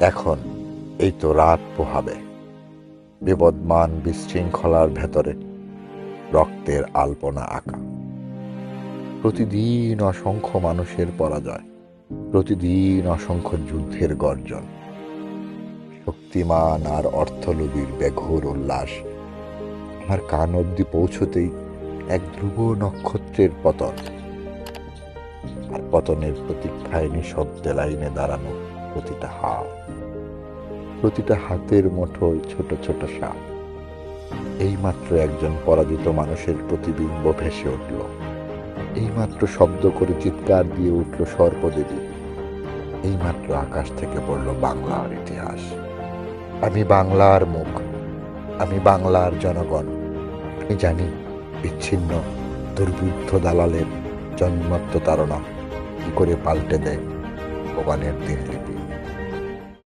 এখন এই তো রাত পোহাবে। বিবদমান বিশৃঙ্খলার ভেতরে রক্তের আলপনা আঁকা। প্রতিদিন অসংখ্য মানুষের পরাজয়, প্রতিদিন অসংখ্য যুদ্ধের গর্জন। শক্তিমান আর অর্থলোভীর বেঘোর উল্লাস। আমার কান অব্দি পৌঁছতেই এক ধ্রুব নক্ষত্রের পতন। আর পতনের প্রতীক্ষায় নিঃশব্দে লাইনে দাঁড়ানো প্রতিটা হাত, প্রতিটা হাতের মুঠোয় ছোট ছোট সাপ। এইমাত্র একজন পরাজিত মানুষের প্রতিবিম্ব ভেসে উঠল। এইমাত্র শব্দ করে চিৎকার দিয়ে উঠল সর্পদেবী। এইমাত্র আকাশ থেকে পড়ল বাংলার ইতিহাস। আমি বাংলার মুখ, আমি বাংলার জনগণ। আমি জানি, বিচ্ছিন্ন, দুর্বৃত্ত দালালের জন্মত্ব তারা কি করে পাল্টে দেয় ভগবানের দিনলিপি